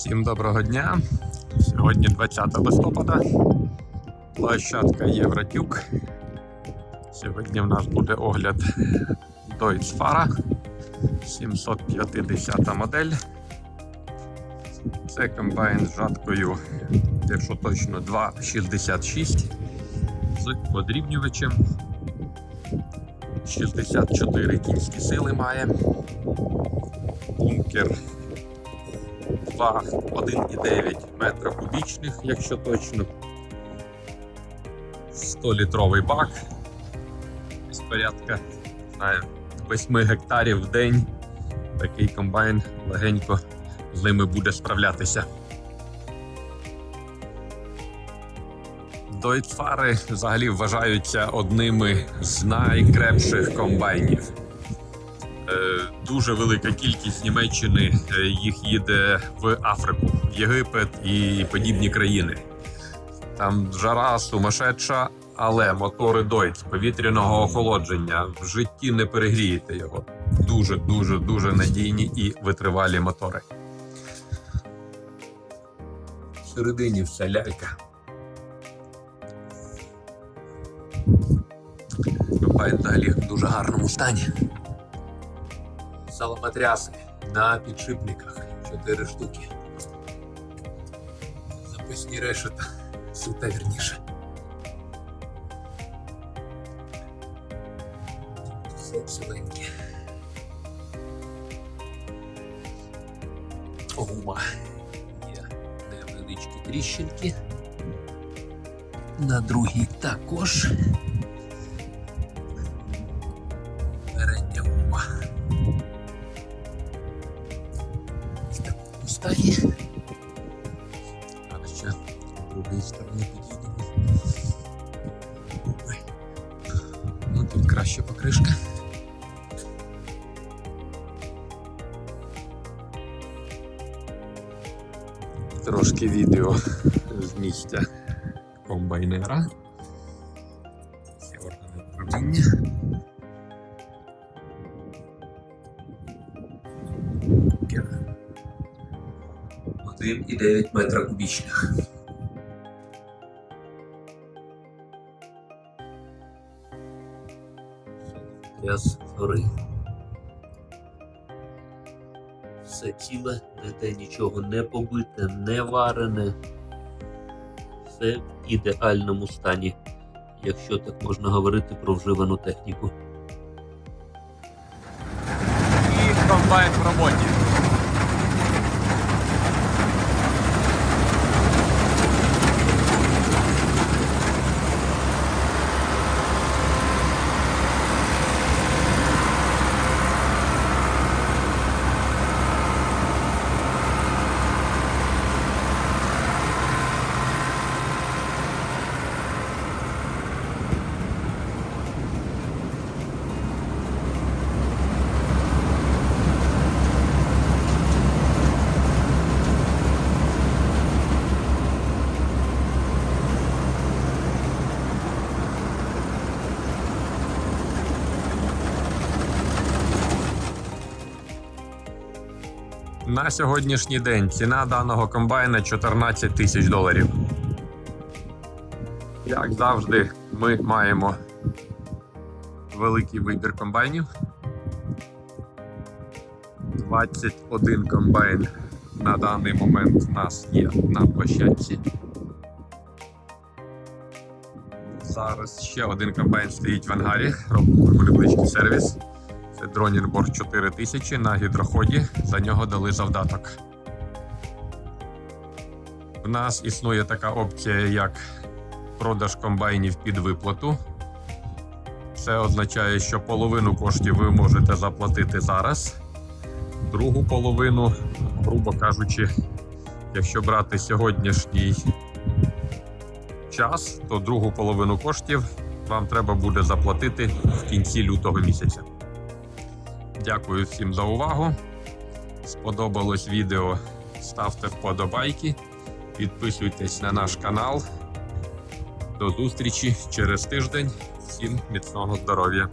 Всім доброго дня. Сьогодні 20 листопада. Площадка Євротюк. Сьогодні в нас буде огляд Deutz Fara 750 модель. Це комбайн з жаткою, якщо точно, 2,66 з подрібнювачем. 64 кінські сили має. Бункер 2, 1,9 метра кубічних, якщо точно. 100-літровий бак. Десь порядка знаю, 8 гектарів в день. Такий комбайн легенько з ними буде справлятися. Дойцфари взагалі вважаються одними з найкрепших комбайнів. Е, Дуже велика кількість Німеччини е, їх їде в Африку, в Єгипет і подібні країни. Там жара сумасшедша, але мотори Deutz повітряного охолодження в житті не перегрієте його. Дуже, дуже, дуже надійні і витривалі мотори. Всередині все лялька. Взагалі в дуже гарному стані. Саломотряси на підшипниках 4 штуки. Запасні решета. Сута вірніше. Все ціленьке. Гума. Є невеличкі тріщинки. На другій також. Стані. Так, ще з другої сторони підійдемо. Ну, тут краще покришка. Трошки відео з місця комбайнера. Органи управління. 1,9 метра кубічних. Яс гори. Все ціле, ніде нічого не побите, не варене. Все в ідеальному стані, якщо так можна говорити про вживану техніку. І комбайн в роботі. На сьогоднішній день ціна даного комбайна 14 тисяч доларів. Як завжди, ми маємо великий вибір комбайнів. 21 комбайн на даний момент у нас є на площадці. Зараз ще один комбайн стоїть в ангарі, робимо невеличкий сервіс. Дронінбор 4000 на гідроході. За нього дали завдаток. У нас існує така опція, як продаж комбайнів під виплату. Це означає, що половину коштів ви можете заплатити зараз. Другу половину, грубо кажучи, якщо брати сьогоднішній час, то другу половину коштів вам треба буде заплатити в кінці лютого місяця. Дякую всім за увагу. Сподобалось відео. Ставте вподобайки, підписуйтесь на наш канал. До зустрічі через тиждень. Всім міцного здоров'я!